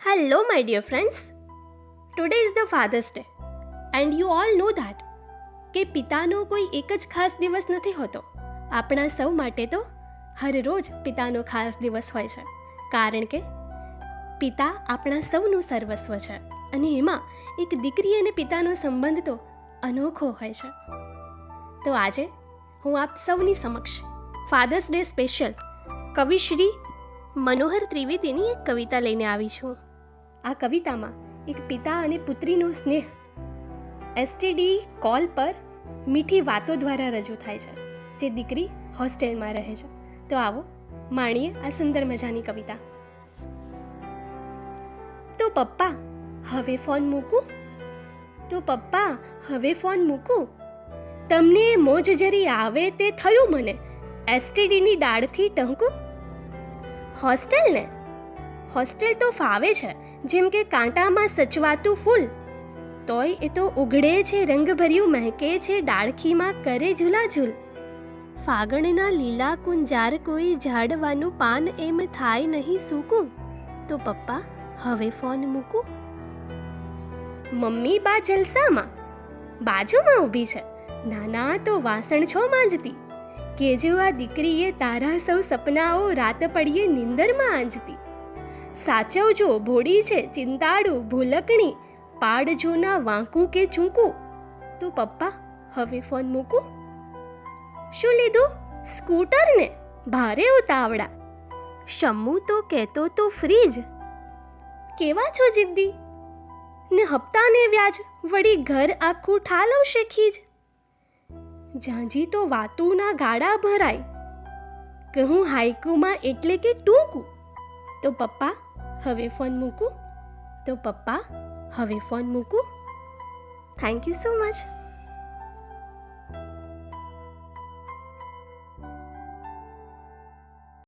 Hello, my dear friends. Today is the Father's Day, and you all know that કે પિતાનો કોઈ એક જ ખાસ દિવસ નથી હોતો. આપણા સૌ માટે તો હરરોજ પિતાનો ખાસ દિવસ હોય છે. કારણ કે પિતા આપણા સૌનું સર્વસ્વ છે અને એમાં એક દીકરી અને પિતાનો સંબંધ તો અનોખો હોય છે. તો આજે હું આપ સૌની સમક્ષ ફાધર્સ ડે સ્પેશિયલ કવિશ્રી મનોહર ત્રિવેદીની એક કવિતા લઈને આવી છું. આ કવિતામાં એક પિતા અને પુત્રીનો સ્નેહ. એસટીડી કોલ પર મીઠી વાતો દ્વારા રજૂ થાય છે, જે દીકરી હોસ્ટેલમાં રહે છે. તો આવો, માણીએ આ સુંદર મજાની કવિતા. તો પપ્પા, હવે ફોન મૂકું? તો પપ્પા, હવે ફોન મૂકું? તમને મોજ જરી આવે તે થયું મને એસટીડીની ડાળથી ટંકું હોસ્ટેલ ને હોસ્ટેલ તો ફાવે છે, જેમ કે કાંટામાં સચવાતું ફૂલ. તોય એ તો ઉઘડે છે, રંગભર્યું મહેકે છે, ડાળખીમાં કરે ઝૂલાઝૂલ. ફાગણના લીલા કુંજાર કોઈ ઝાડવાનું પાન એમ થાય નહીં સૂકું. તો પપ્પા, હવે ફોન મૂકું? મમ્મી બા જલસામાં? બાજુમાં ઊભી છે. નાના તો વાસણ છો માંજતી. કે જેવા દીકરીએ તારા સૌ સપનાઓ રાત પડીએ નિંદરમાં આંજતી. સાચવજો, ભોળી છે ચિંતાડું ભૂલકણી, પાડજોના વાંકું કે ચૂંકું તો પપ્પા, હવે ફોન મૂકું? શું લીધું? સ્કૂટર ને ભારે ઉતાવળા. શમ્મુ તો કહેતો તો ફ્રીજ. કેવા છો જિદ્દી? ને હપ્તાને વ્યાજ, વળી ઘર આખું ઠાલવશે ખીજ. ઝાંઝી તો વાતુના ગાડા ભરાય. કહું હાઈકુમાં એટલે કે ટૂંકું. તો પપ્પા હવે ફોન મૂકું? તો પપ્પા હવે ફોન મૂકું? Thank you so much